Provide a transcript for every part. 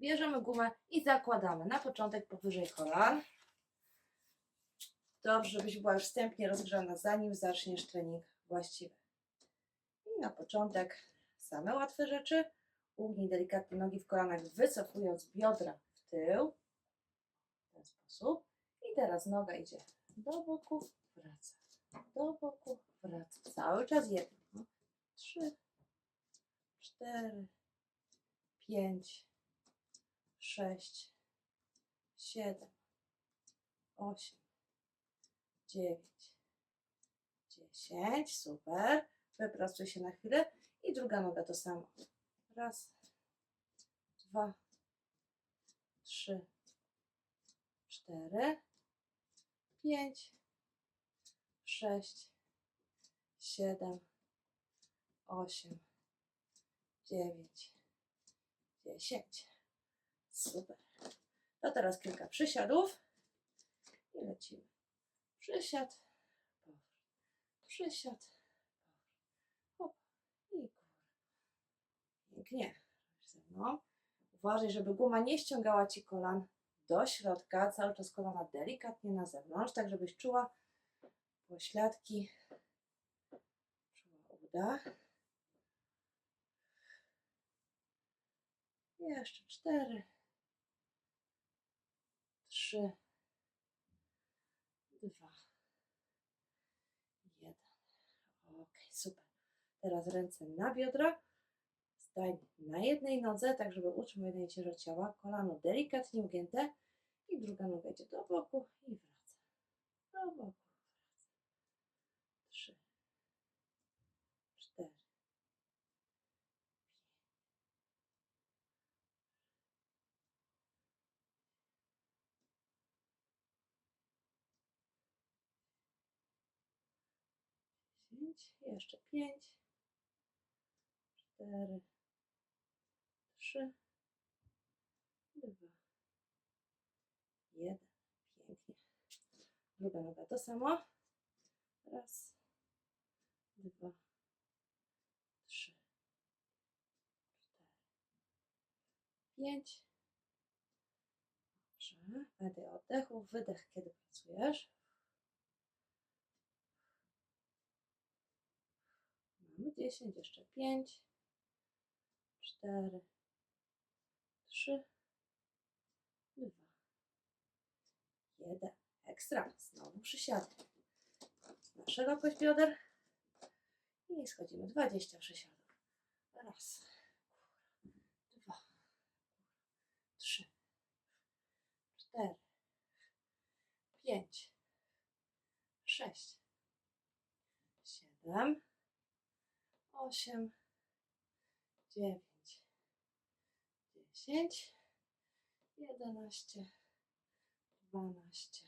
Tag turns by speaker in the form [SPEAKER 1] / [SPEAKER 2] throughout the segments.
[SPEAKER 1] Bierzemy gumę i zakładamy na początek powyżej kolan. Dobrze, żebyś była już wstępnie rozgrzana, zanim zaczniesz trening właściwy. I na początek same łatwe rzeczy. Ugnij delikatnie nogi w kolanach, wycofując biodra w tył. W ten sposób. I teraz noga idzie do boku, wraca. Do boku, wraca. Cały czas jedno. Trzy, cztery, pięć, sześć, siedem, osiem, dziewięć, dziesięć. Super. Wyprostuj się na chwilę. I druga noga to samo. Raz, dwa, trzy, cztery, pięć, sześć, siedem, osiem, dziewięć, dziesięć. Super. To teraz kilka przysiadów i lecimy. Przysiad, przysiad, hop i góra. Pięknie. Mną. Uważaj, żeby guma nie ściągała Ci kolan do środka, cały czas kolana delikatnie na zewnątrz, tak żebyś czuła pośladki, czuła uda. Jeszcze cztery, trzy, dwa, jeden. Ok, super. Teraz ręce na biodra. Stań na jednej nodze, tak żeby utrzymać ciężar ciała. Kolano delikatnie ugięte i druga noga idzie do boku i wraca. Do boku, wraca. Trzy, cztery, dziesięć, jeszcze pięć, cztery, trzy, dwa, jeden. Pięknie. Druga noga to samo. Raz, dwa, trzy, cztery, pięć. Dobrze. O oddechu, wydech, kiedy pracujesz. Mamy 10, jeszcze 5, 4, 3, 2, 1. Ekstra. Znowu przysiady. Na szerokość bioder. I schodzimy 20 przysiadów. Raz, dwa, trzy, cztery, pięć, sześć, siedem, osiem, dziewięć, dziesięć, jedenaście, dwanaście,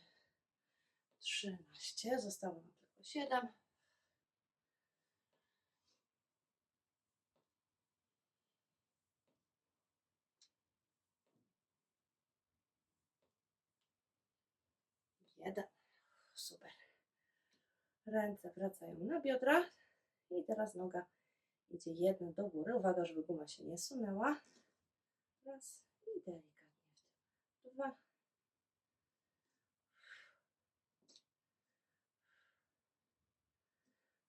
[SPEAKER 1] trzynaście. Zostało nam tylko siedem. Jeden. Super. Ręce wracają na biodra. I teraz noga idzie jedna do góry. Uwaga, żeby guma się nie sunęła. Raz i delikatnie. Dwa.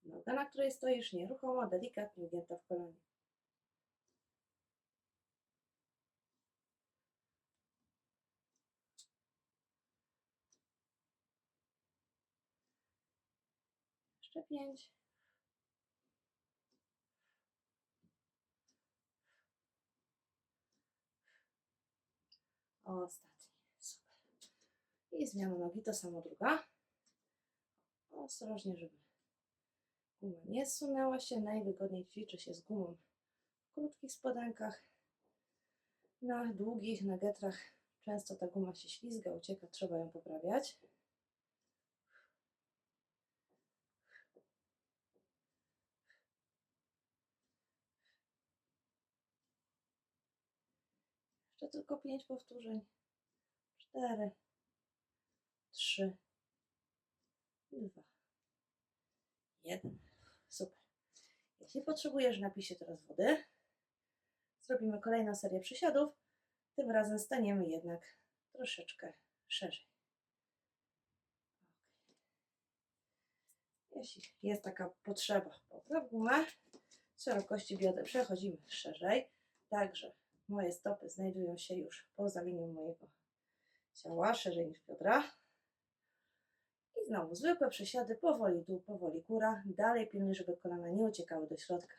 [SPEAKER 1] Noga, na której stoisz, nieruchomo, delikatnie ugięta w kolanie. Jeszcze pięć. Ostatni. Super. I zmiana nogi, to samo druga. Ostrożnie, żeby guma nie zsunęła się. Najwygodniej ćwiczy się z gumą w krótkich spodenkach. Na długich, na getrach często ta guma się ślizga, ucieka, trzeba ją poprawiać. Jeszcze tylko pięć powtórzeń. Cztery, trzy, dwa, jeden. Super. Jeśli potrzebujesz, napij się teraz wody. Zrobimy kolejną serię przysiadów. Tym razem staniemy jednak troszeczkę szerzej. Jeśli jest taka potrzeba, popraw gumę. Szerokości bioder przechodzimy szerzej. Także moje stopy znajdują się już poza linią mojego ciała, szerzej niż biodra. I znowu zwykłe przesiady, powoli dół, powoli góra. Dalej pilnuj, żeby kolana nie uciekały do środka.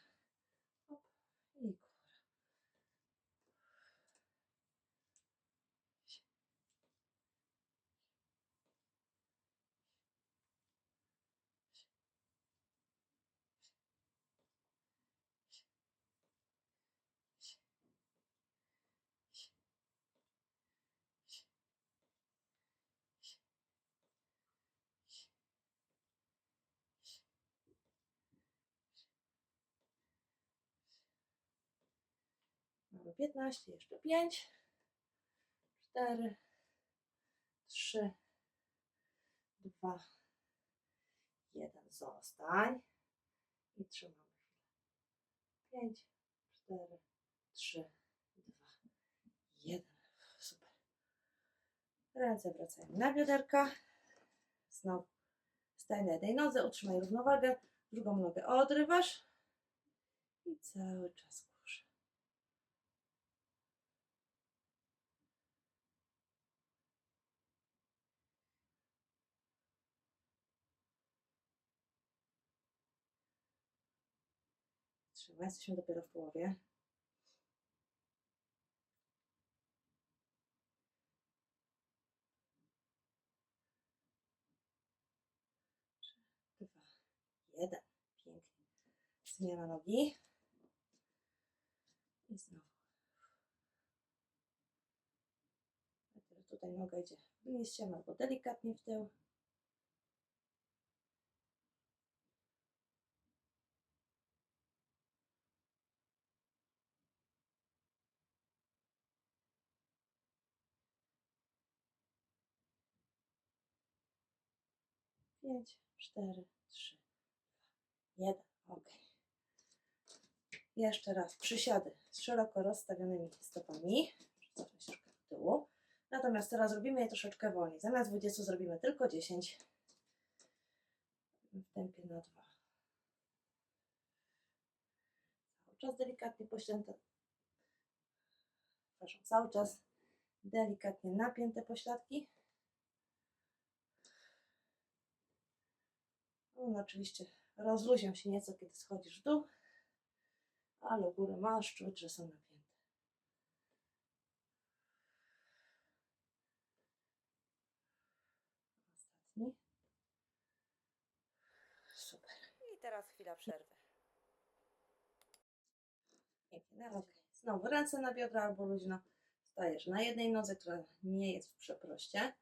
[SPEAKER 1] Mamy 15, jeszcze 5, 4, 3, 2, 1. Zostań i trzymamy chwilę. 5, 4, 3, 2, 1. Super. Ręce wracają na bioderka. Znowu staj na jednej nodze, utrzymaj równowagę. Drugą nogę odrywasz i cały czas Trzymaj, jesteśmy dopiero w połowie. Dwa, jeden. Pięknie. Zmiana nogi. I znowu. Tutaj noga idzie w liściem albo delikatnie w tył. Pięć, cztery, trzy, dwa, jeden. Ok. Jeszcze raz przysiady z szeroko rozstawionymi stopami. Cofnę się troszkę do tyłu. Natomiast teraz robimy je troszeczkę wolniej. Zamiast 20 zrobimy tylko 10. W tempie na 2. Cały czas delikatnie poślęte. Przepraszam, cały czas delikatnie napięte pośladki. One oczywiście rozluźnią się nieco, kiedy schodzisz w dół, ale górę masz czuć, że są napięte. Ostatni. Super. I teraz chwila przerwy. Pięknie. Znowu ręce na biodra albo luźno. Stajesz na jednej nodze, która nie jest w przeproście.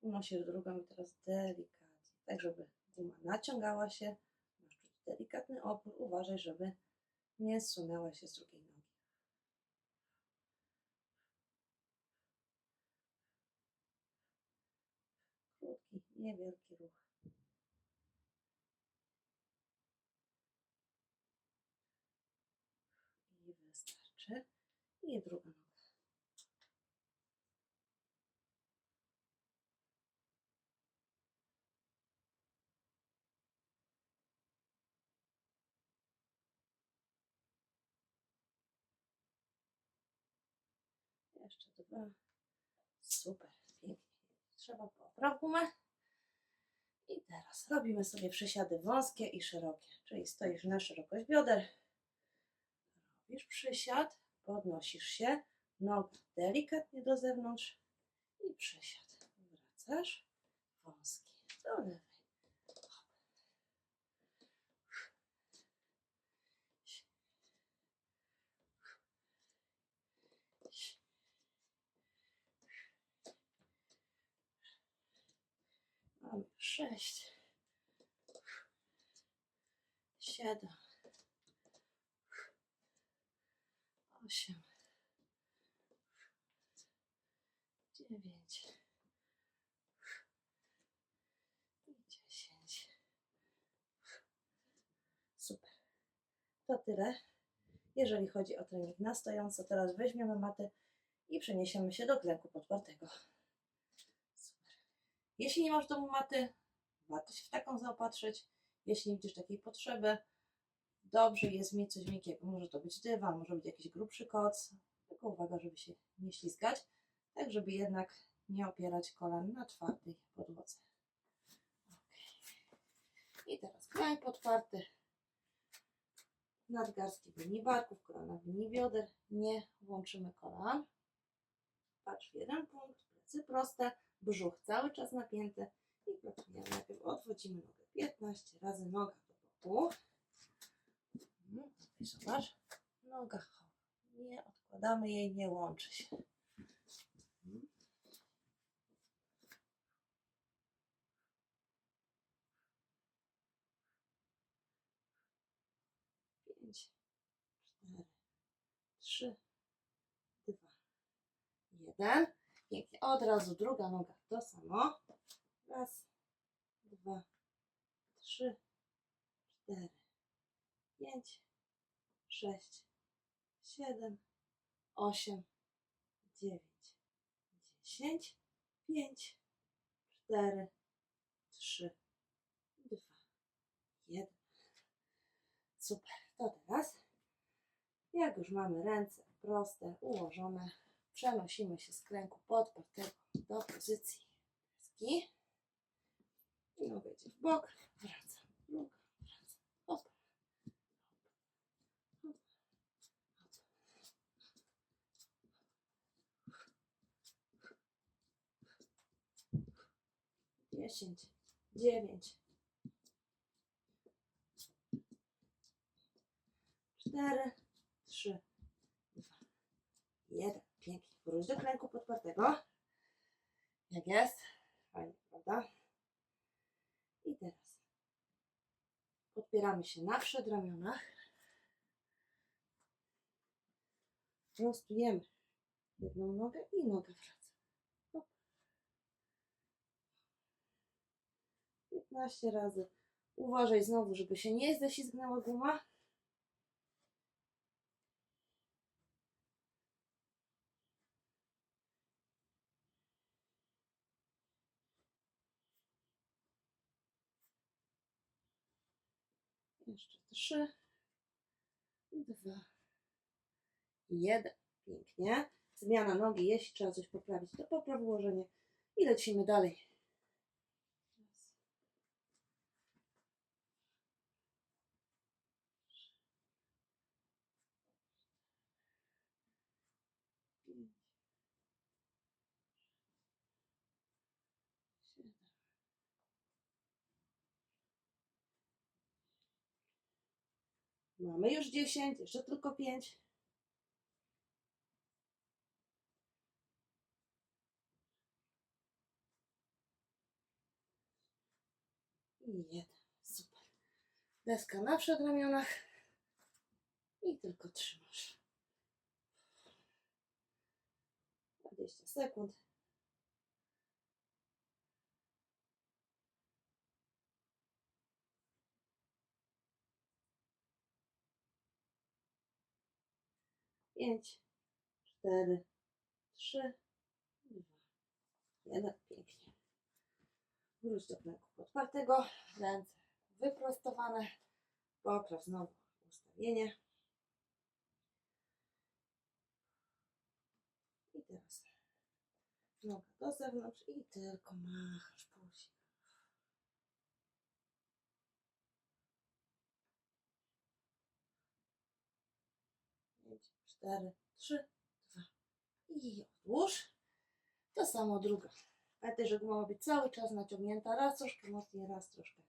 [SPEAKER 1] Unosisz drugą i teraz delikatnie, tak żeby guma naciągała się. Masz czuć delikatny opór. Uważaj, żeby nie zsunęła się z drugiej nogi. Krótki, niewielki ruch. I wystarczy. I druga Jeszcze dwa. Super, pięknie. Trzeba popraw gumę. I teraz robimy sobie przysiady wąskie i szerokie. Czyli stoisz na szerokość bioder. Robisz przysiad, podnosisz się, noga delikatnie do zewnątrz i przysiad. Wracasz, wąski do lewej. Sześć, siedem, osiem, dziewięć dziesięć. Super. To tyle, jeżeli chodzi o trening na stojąco. Teraz weźmiemy matę i przeniesiemy się do klęku podpartego. Jeśli nie masz w domu maty, warto się w taką zaopatrzyć. Jeśli nie widzisz takiej potrzeby, dobrze jest mieć coś miękkiego. Może to być dywan, może być jakiś grubszy koc, tylko uwaga, żeby się nie ślizgać, tak żeby jednak nie opierać kolan na twardej podłodze. Ok. I teraz kraj podparty, nadgarstki w linii barków, kolana w linii bioder, nie łączymy kolan. Patrz w jeden punkt, plecy proste, brzuch cały czas napięty i pracujemy. Najpierw odwrócimy nogę 15 razy, noga do boku. Tutaj Zobacz, noga. Nie odkładamy jej, nie łączy się. Pięć, cztery, trzy, dwa, jeden. Pięknie. Od razu druga noga to samo. Raz, dwa, trzy, cztery, pięć, sześć, siedem, osiem, dziewięć, dziesięć, pięć, cztery, trzy, dwa, jeden. Super. To teraz, jak już mamy ręce proste, ułożone, przenosimy się z kręgu podpartego do pozycji deski. I noga idzie w bok, wracam, druga, wracam, hop, hop, hop. Dziesięć, dziewięć, cztery, trzy, dwa, jeden. Pięknie. Wróć do kręgu podpartego. Jak jest? Fajnie, prawda? I teraz podpieramy się na przedramionach. Prostujemy jedną nogę i noga wraca. Hop. 15 razy. Uważaj znowu, żeby się nie ześlizgnęła guma. Jeszcze trzy, dwa, jeden. Pięknie. Zmiana nogi, jeśli trzeba coś poprawić, to popraw ułożenie i lecimy dalej. Raz. Pięć. Siedem. Mamy już 10, jeszcze tylko 5. I jeden. Super. Deska na przedramionach. I tylko trzymasz. 20 sekund. Pięć, cztery, trzy, dwa, jeden. Pięknie. Wróć do klęku podpartego. Ręce wyprostowane. Popraw znowu ustawienie. I teraz noga do zewnątrz i tylko machasz później. Pięć, cztery, trzy, dwa i odłóż. To samo druga. Pamiętaj, że guma ma być cały czas naciągnięta. Raz troszkę mocniej, raz troszkę.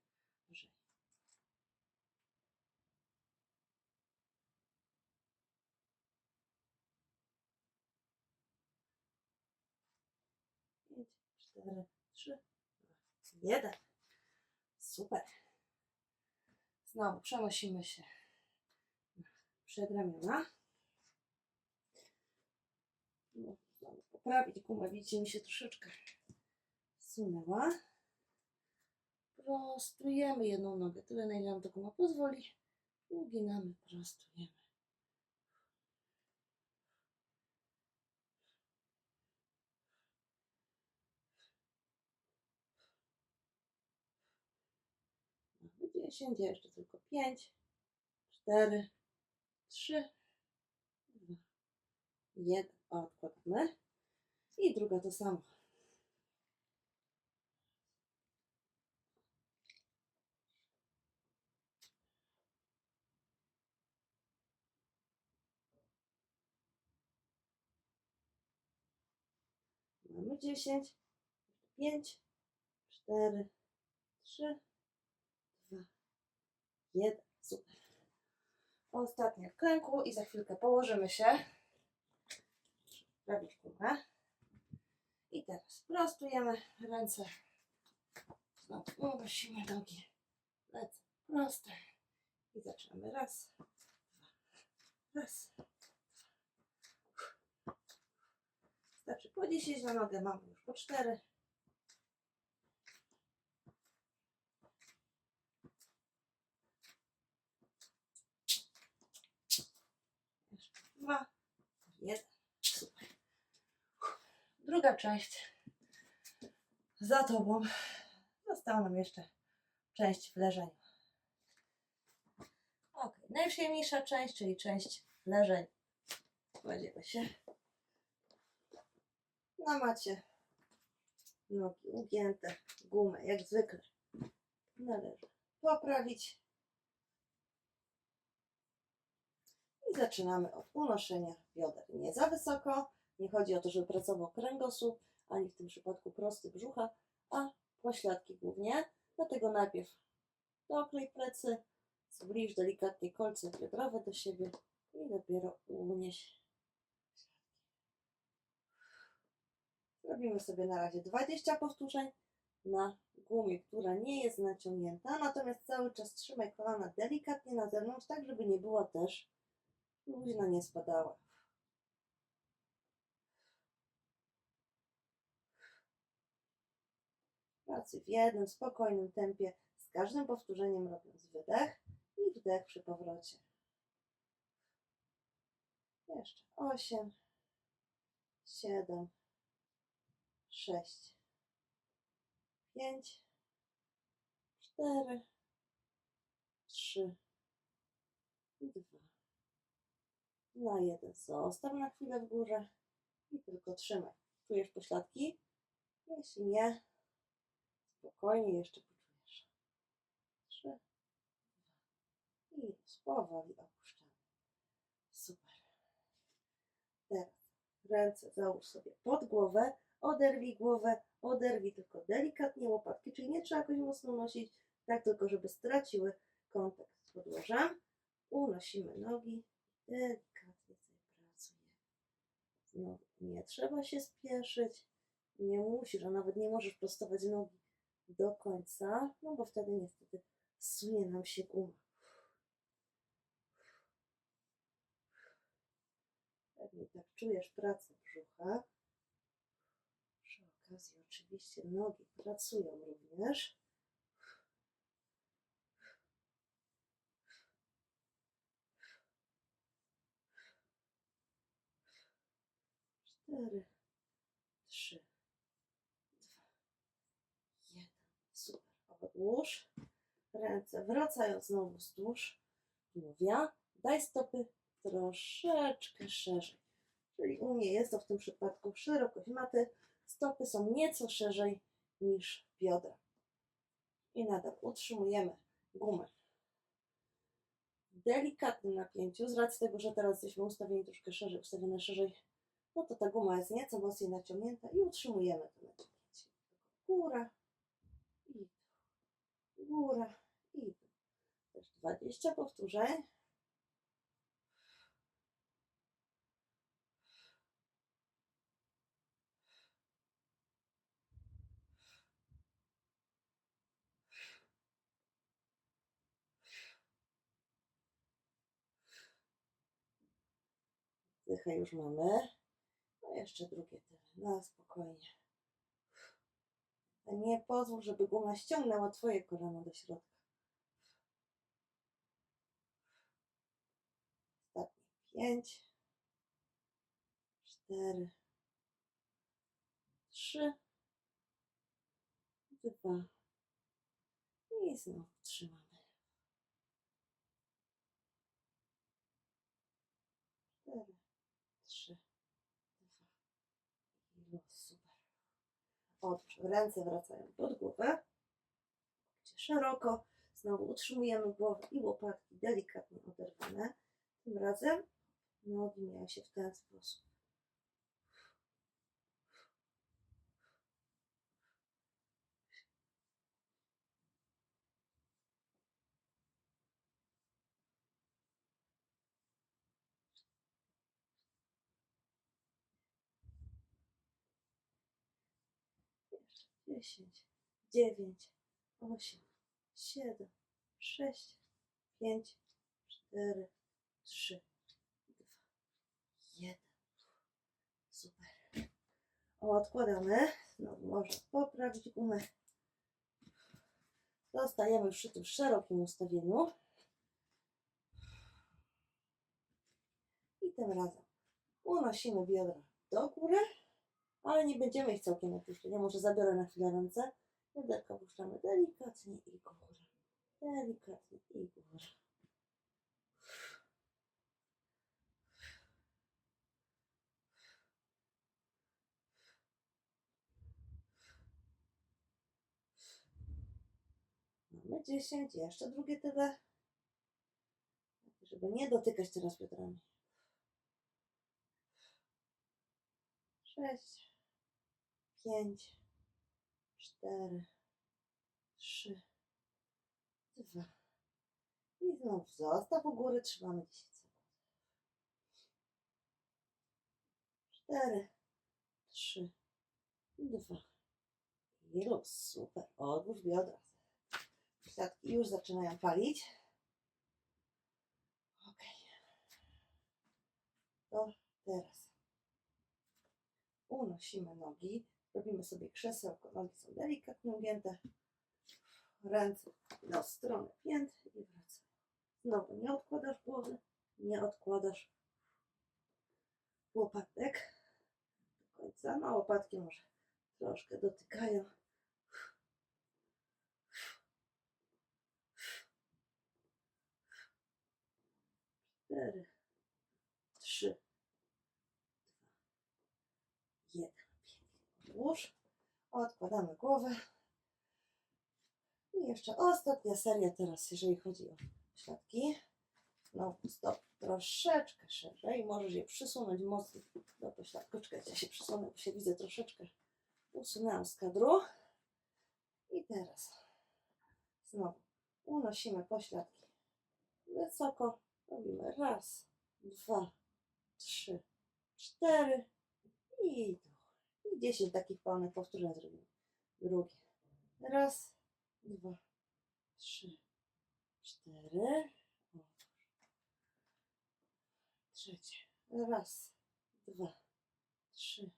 [SPEAKER 1] Pięć, cztery, trzy, dwa, jeden. Super. Znowu przenosimy się na przedramiona. Tu poprawić gumę, widzicie, mi się troszeczkę sunęła. Prostujemy jedną nogę, tyle na ile nam to guma pozwoli. Uginamy, prostujemy. Mamy 10, jeszcze tylko 5, 4, 3, 2, 1. Odkładamy. I druga to samo. Mamy 10, 5, 4, 3, 2, 1. Super. Ostatnia w klęku i za chwilkę położymy się. Robić gumę. I teraz prostujemy ręce. Znowu unosimy nogi. Lecę proste. I zaczynamy. Raz, dwa, raz, dwa. Wystarczy po 10 na nogę, mamy już po 4. Jeszcze dwa, jeden, super. Druga część za Tobą. Została nam jeszcze część w leżeniu. Ok, najprzyjemniejsza część, czyli część leżeń. Kładziemy się na macie. Nogi ugięte, gumę jak zwykle. Należy poprawić. I zaczynamy od unoszenia bioder. Nie za wysoko, nie chodzi o to, żeby pracował kręgosłup, ani w tym przypadku prosty brzucha, a pośladki głównie. Dlatego najpierw doklej plecy, zbliż delikatnie kolce biodrowe do siebie i dopiero unieś. Robimy sobie na razie 20 powtórzeń na gumie, która nie jest naciągnięta, natomiast cały czas trzymaj kolana delikatnie na zewnątrz, tak żeby nie była też luźna, nie spadała. Pracuj w jednym spokojnym tempie, z każdym powtórzeniem robiąc wydech i wdech przy powrocie. Jeszcze 8, 7, 6, 5, 4, 3, 2, na jeden. Zostaw na chwilę w górze i tylko trzymaj. Czujesz pośladki? Jeśli nie, spokojnie jeszcze poczujesz. 3, 2 i powoli opuszczamy. Super. Teraz ręce załóż sobie pod głowę, oderwij głowę, oderwij tylko delikatnie łopatki, czyli nie trzeba jakoś mocno nosić, tak tylko żeby straciły kontakt z podłożem. Unosimy nogi, delikatnie sobie pracuje. Znowu nie trzeba się spieszyć, nie musisz, a nawet nie możesz prostować nogi do końca, no bo wtedy niestety zsunie nam się guma. Pewnie tak czujesz pracę brzucha. Przy okazji oczywiście nogi pracują również. Cztery, trzy, dwa, jeden. Super. Odłóż. Ręce wracają znowu wzdłuż tułowia. Daj stopy troszeczkę szerzej. Czyli u mnie jest to w tym przypadku szerokość maty. Stopy są nieco szerzej niż biodra. I nadal utrzymujemy gumę delikatnym napięciu. Z racji tego, że teraz jesteśmy ustawieni troszkę szerzej, ustawione szerzej, no to ta guma jest nieco mocniej naciągnięta i utrzymujemy to naciągnięcie. Góra. Góra i. Też 20 powtórzeń. Dychę już mamy. No jeszcze drugie tyle. No spokojnie. Nie pozwól, żeby guma ściągnęła Twoje kolano do środka. Ostatnie pięć, cztery, trzy, dwa i znowu trzymamy. Odłóż. Ręce wracają pod głowę. Szeroko. Znowu utrzymujemy głowę i łopatki delikatnie oderwane. Tym razem nogi miały się w ten sposób. Dziesięć, dziewięć, osiem, siedem, sześć, pięć, cztery, trzy, dwa, jeden. Super. Odkładamy. Znowu można poprawić gumę. Zostajemy przy tym szerokim ustawieniu. I tym razem unosimy biodra do góry, ale nie będziemy ich całkiem opuszczać. Ja może zabiorę na chwilę ręce. Bioderka opuszczamy delikatnie i górę. Delikatnie i górę. Mamy 10, jeszcze drugie tyle. Żeby nie dotykać teraz biodrami. 6, 5, 4, 3, 2. I znów zostaw u góry, trzymamy 10 sekund. 4, 3, 2. I luz, super. Odłóż biodra. Siatki już zaczynają palić. Ok. To teraz unosimy nogi. Robimy sobie krzesełko. Nogi są delikatnie ugięte. Ręce do strony pięt i wracamy. Znowu nie odkładasz głowy, nie odkładasz łopatek do końca. No łopatki może troszkę dotykają. cztery, wzdłuż. Odkładamy głowę. I jeszcze ostatnia seria teraz, jeżeli chodzi o śladki. No, stop troszeczkę szerzej. Możesz je przysunąć mocno no, do pośladku. Czekajcie, ja się przysunę, bo się widzę troszeczkę. Usunęłam z kadru. I teraz znowu unosimy pośladki wysoko. Robimy raz, dwa, trzy, cztery i dół. 10 takich pełnych powtórzeń zrobimy. Drugie. Raz, dwa, trzy, cztery. Trzecie. Raz, dwa, trzy,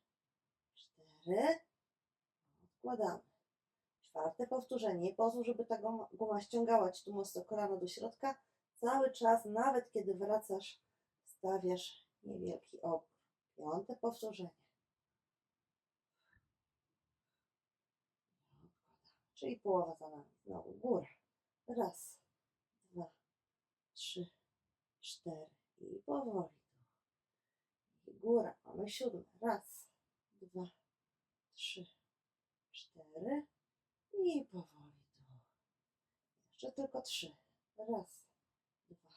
[SPEAKER 1] cztery. Odkładamy. Czwarte powtórzenie. Pozwól, żeby ta guma, guma ściągała Ci tu mocno kolano do środka. Cały czas, nawet kiedy wracasz, stawiasz niewielki opór. Piąte powtórzenie. Czyli połowa za nami. Znowu góra. Raz, dwa, trzy, cztery i powoli. I góra. Mamy siódme. Raz, dwa, trzy, cztery i powoli. Jeszcze tylko trzy. Raz, dwa,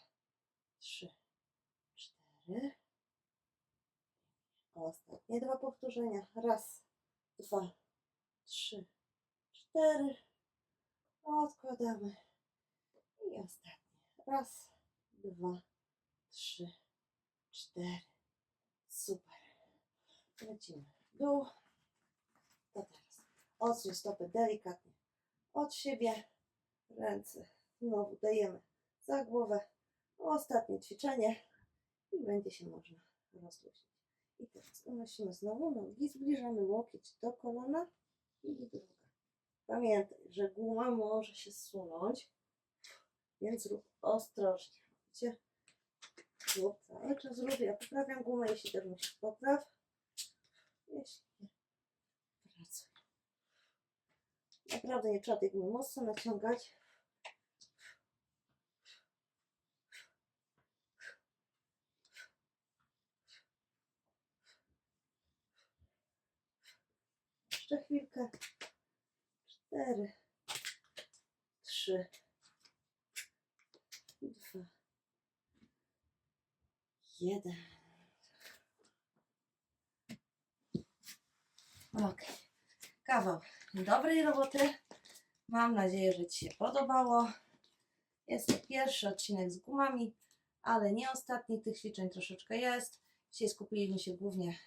[SPEAKER 1] trzy, cztery. Ostatnie dwa powtórzenia. Raz, dwa, trzy, cztery. Odkładamy. I ostatnie. Raz, dwa, trzy, cztery. Super. Lecimy w dół. To teraz. Odsuń stopy delikatnie od siebie. Ręce znowu dajemy za głowę. Ostatnie ćwiczenie i będzie się można rozluźnić. I teraz unosimy znowu nogi, zbliżamy łokieć do kolana i druga. Pamiętaj, że guma może się zsunąć, więc rób ostrożnie. Widzicie? Rób cały czas rób. Ja poprawiam gumę, jeśli też musisz popraw. Jeśli nie, pracuj. Naprawdę nie trzeba tej gumy mocno naciągać. Jeszcze chwilkę. Cztery. Trzy. Dwa. Jeden. Ok. Kawał dobrej roboty. Mam nadzieję, że Ci się podobało. Jest to pierwszy odcinek z gumami, ale nie ostatni. Tych ćwiczeń troszeczkę jest. Dzisiaj skupiliśmy się głównie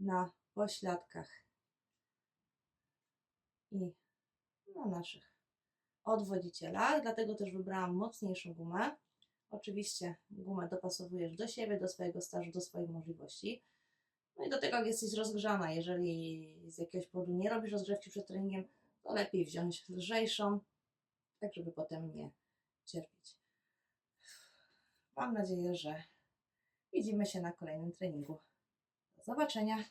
[SPEAKER 1] na pośladkach i na naszych odwodzicielach, dlatego też wybrałam mocniejszą gumę. Oczywiście gumę dopasowujesz do siebie, do swojego stażu, do swoich możliwości. No i do tego, jak jesteś rozgrzana, jeżeli z jakiegoś powodu nie robisz rozgrzewki przed treningiem, to lepiej wziąć lżejszą, tak żeby potem nie cierpieć. Mam nadzieję, że widzimy się na kolejnym treningu. Do zobaczenia.